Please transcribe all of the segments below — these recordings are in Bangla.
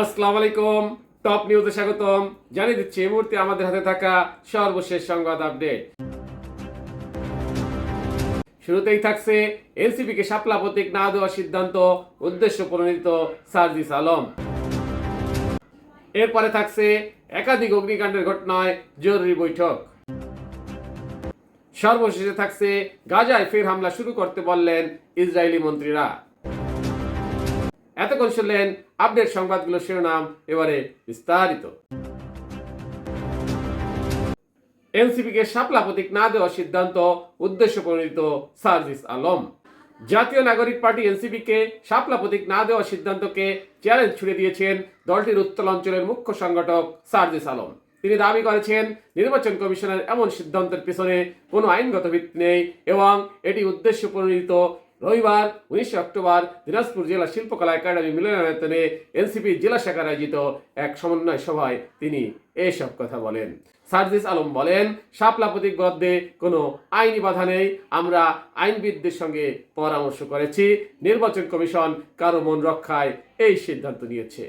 আসসালামু আলাইকুম। টপ নিউজে স্বাগতম। জানিয়ে দিচ্ছি, এই মুহূর্তে আমাদের হাতে থাকা সর্বশেষ সংবাদ আপডেট শুরুতেই থাকছে শাপলা প্রতীক না দেওয়ার সিদ্ধান্ত, উদ্দেশ্য প্রণীত সার্জিস আলম। এরপরে থাকছে একাধিক অগ্নিকাণ্ডের ঘটনায় জরুরি বৈঠক। সর্বশেষে থাকছে গাজায় ফের হামলা শুরু করতে বললেন ইসরায়েলি মন্ত্রীরা। এতক্ষণ শুনলেন আপডেট সংবাদগুলো শিরোনাম, এবারে বিস্তারিত। এনসিপিকে শাপলা প্রতীক না দেওয়ার সিদ্ধান্ত, উদ্দেশ্য প্রণীত সার্জিস আলম। জাতীয় নাগরিক পার্টি এনসিপিকে শাপলা প্রতীক না দেওয়ার সিদ্ধান্তকে চ্যালেঞ্জ ছুড়ে দিয়েছেন দলটির উত্তর অঞ্চলের মুখ্য সংগঠক সার্জিস আলম। তিনি দাবি করেছেন, নির্বাচন কমিশনের এমন সিদ্ধান্তের পিছনে কোনো আইনগত ভিত্তি নেই এবং এটি উদ্দেশ্য প্রণীত রবিবার উনিশে অক্টোবর দিনাজপুর জেলা শিল্পকলা একাডেমি মিলনায়তনে এনসিপি জেলা শাখার আয়োজিত এক সমন্বয় সভায় তিনি এসব কথা বলেন। সার্জিস আলম বলেন শাপলা প্রতীক বদ্ধে কোনো আইনি বাধা নেই। আমরা আইনবিদদের সঙ্গে পরামর্শ করেছি। নির্বাচন কমিশন কারও মন রক্ষায় এই সিদ্ধান্ত নিয়েছে।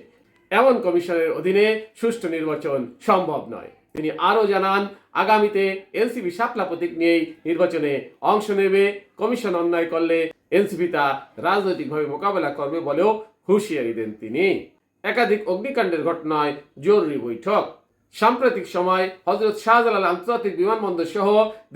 এমন কমিশনের অধীনে সুষ্ঠু নির্বাচন সম্ভব নয়। তিনি আরও জানান, আগামীতে এনসিপি শাপলা প্রতীক নিয়েই নির্বাচনে অংশ নেবে, কমিশন অন্যায় করলে এনসিপি তা রাজনৈতিকভাবে মোকাবেলা করবে বলেও হুঁশিয়ারি দেন তিনি। একাধিক অগ্নিকাণ্ডের ঘটনায় জরুরি বৈঠক। সাম্প্রতিক সময় হজরত শাহজালাল আন্তর্জাতিক বিমানবন্দর সহ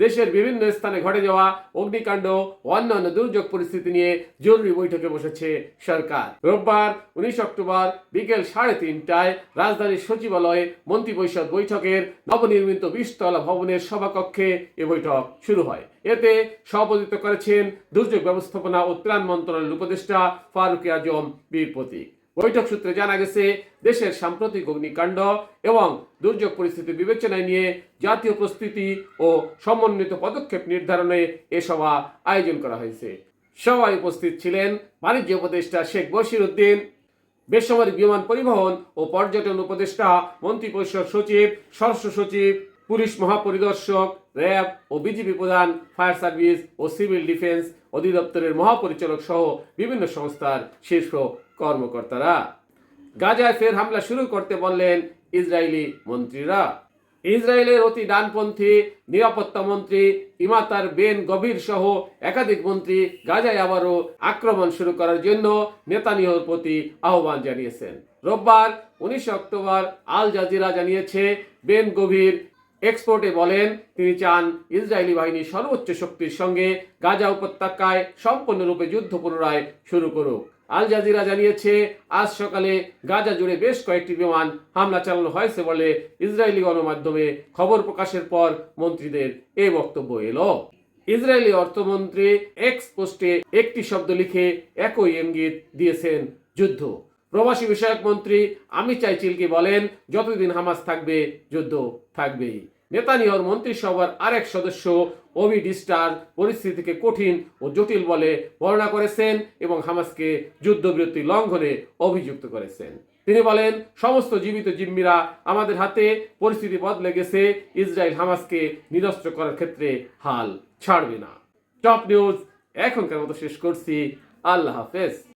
দেশের বিভিন্ন স্থানে ঘটে যাওয়া অগ্নিকাণ্ড অন্যান্য দুর্যোগ পরিস্থিতি নিয়ে জরুরি বৈঠকে বসেছে সরকার। রোববার উনিশ অক্টোবর বিকেল সাড়ে তিনটায় রাজধানীর সচিবালয়ে মন্ত্রিপরিষদ বৈঠকের নবনির্মিত বিশতলা ভবনের সভাকক্ষে এ বৈঠক শুরু হয়। এতে সভাপতিত্ব করেছেন দুর্যোগ ব্যবস্থাপনা ও ত্রাণ মন্ত্রণালয়ের উপদেষ্টা ফারুক আজম বীর প্রতীক বৈঠক সূত্রে জানা গেছে, দেশের সাম্প্রতিক অগ্নিকাণ্ড এবং দুর্যোগ পরিস্থিতি বিবেচনায় নিয়ে জাতীয় প্রস্তুতি ও সমন্বিত পদক্ষেপ নির্ধারণে এ সভা আয়োজন করা হয়েছে। সভায় উপস্থিত ছিলেন বাণিজ্য উপদেষ্টা শেখ বশির উদ্দিন, বেসামরিক বিমান পরিবহন ও পর্যটন উপদেষ্টা, মন্ত্রিপরিষদ সচিব, স্বরাষ্ট্র সচিব পুলিশ মহাপরিদর্শক, র্যাব ও বিজিবি প্রধান, ফায়ার সার্ভিস ও সিভিল ডিফেন্স অধিদপ্তরের মহাপরিচালক সহ বিভিন্ন সংস্থার শীর্ষ কর্মকর্তারা। গাজায় ফের হামলা শুরু করতে বললেন ইসরায়েলি মন্ত্রীরা। ইসরায়েলের অতি ডানপন্থী নিরাপত্তা মন্ত্রী ইমাতার বেন গভীর সহ একাধিক মন্ত্রী গাজায় আবারও আক্রমণ শুরু করার জন্য নেতানিয়াহুর প্রতি আহ্বান জানিয়েছেন। রোববার উনিশে অক্টোবর আল জাজিরা জানিয়েছে, বেন গভীর এক্সপোর্টে বলেন, তিনি চান ইসরায়েলি বাহিনী সর্বোচ্চ শক্তির সঙ্গে গাজা উপত্যকায় সম্পূর্ণরূপে যুদ্ধ পুনরায় শুরু করুক। আল জাজিরা জানিয়েছে, আজ সকালে গাজা জুড়ে বেশ কয়েকটি বিমান হামলা চালানো হয়েছে বলে ইসরায়েলি গণমাধ্যমে খবর প্রকাশের পর মন্ত্রীদের এ বক্তব্য এলো। ইসরায়েলি অর্থমন্ত্রী এক্স পোস্টে একটি শব্দ লিখে একই ইঙ্গিত দিয়েছেন, যুদ্ধ। প্রবাসী বিষয়ক মন্ত্রী আমি চাইচিলকে বলেন, যতদিন হামাস থাকবে, যুদ্ধ থাকবেই। নেতানিয়র মন্ত্রিসভার আরেক সদস্য, ওবি ডিস্টার, পরিস্থিতিকে কঠিন ও জটিল বলে বর্ণনা করেছেন এবং হামাসকে যুদ্ধবিরতি লঙ্ঘনে অভিযুক্ত করেছেন। তিনি বলেন, সমস্ত জীবিত জিম্মিরা আমাদের হাতে, পরিস্থিতি বদলে গেছে, ইসরায়েল হামাসকে নিরস্ত্র করার ক্ষেত্রে হাল ছাড়বে না। টপ নিউজ এখনকার মতো শেষ করছি। আল্লাহ হাফেজ।